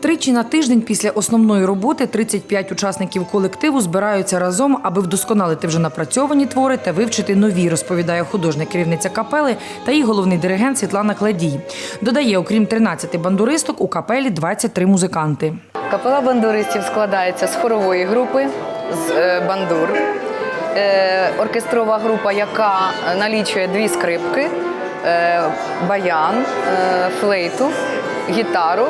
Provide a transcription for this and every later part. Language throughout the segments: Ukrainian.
Тричі на тиждень після основної роботи 35 учасників колективу збираються разом, аби вдосконалити вже напрацьовані твори та вивчити нові, розповідає художня керівниця капели та її головний диригент Світлана Кладій. Додає, окрім 13 бандуристок, у капелі 23 музиканти. Капела бандуристів складається з хорової групи, з е, бандур, е, оркестрова група, яка налічує дві скрипки, е, баян, флейту, гітару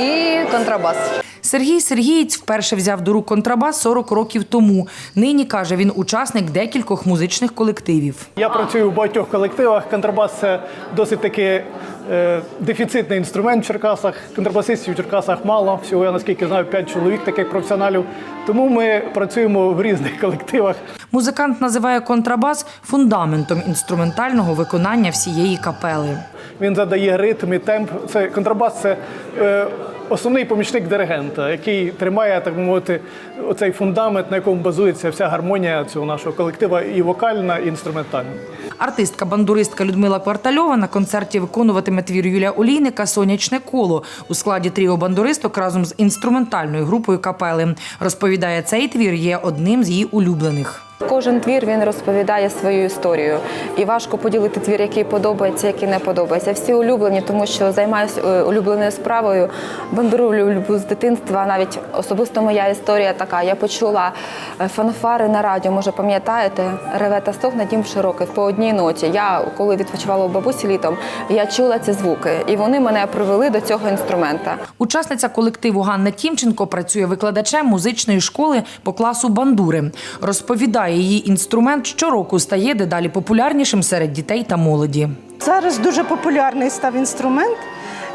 і контрабас. Сергій Сергієць вперше взяв до рук контрабас 40 років тому. Нині каже, він учасник декількох музичних колективів. Я працюю в багатьох колективах. Контрабас це досить таки е, дефіцитний інструмент в Черкасах. Контрабасистів в Черкасах мало. Всього я наскільки знаю, 5 чоловік таких професіоналів. Тому ми працюємо в різних колективах. Музикант називає контрабас фундаментом інструментального виконання всієї капели. Він задає ритм і темп. Це контрабас це е, основний помічник диригента, який тримає, так мовити, оцей фундамент, на якому базується вся гармонія цього нашого колектива, і вокальна, і інструментальна. Артистка-бандуристка Людмила Квартальова на концерті виконуватиме твір Юлія Олійника Сонячне коло у складі тріо бандуристок разом з інструментальною групою капели. Розповідає, цей твір є одним з її улюблених. Кожен твір він розповідає свою історію, і важко поділити твір, який подобається, який не подобається. Всі улюблені, тому що займаюся е, улюбленою справою. Бандуру люблю з дитинства. Навіть особисто моя історія така. Я почула е, фанфари на радіо. Може, пам'ятаєте, реве та стогне дім широкий по одній ноті. Я коли відпочивала у бабусі літом, я чула ці звуки, і вони мене привели до цього інструмента. Учасниця колективу Ганна Тімченко працює викладачем музичної школи по класу бандури. Розповідає, її інструмент щороку стає дедалі популярнішим серед дітей та молоді. Зараз дуже популярний став інструмент.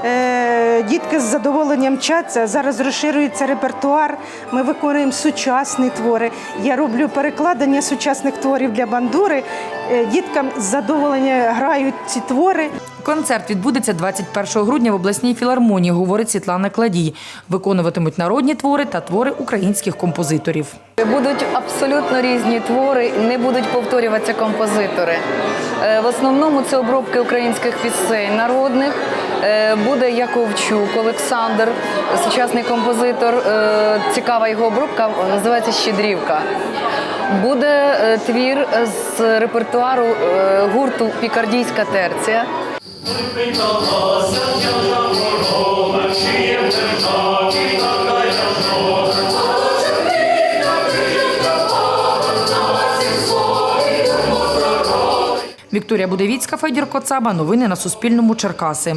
Е, Дітки з задоволенням вчаться. Зараз розширюється репертуар. Ми виконуємо сучасні твори. Я роблю перекладення сучасних творів для бандури. Е, Діткам з задоволенням грають ці твори. Концерт відбудеться 21 грудня в обласній філармонії, говорить Світлана Кладій. Виконуватимуть народні твори та твори українських композиторів. Будуть абсолютно різні твори, не будуть повторюватися композитори. Е, В основному це обробки українських пісень народних. Е, Буде Яковчук, Олександр, сучасний композитор. Е, Цікава його обробка, називається Щедрівка. Буде е, твір з репертуару гурту Пікардійська терція. Вікторія Будевіцька, Федір Коцаба. Новини на Суспільному. Черкаси.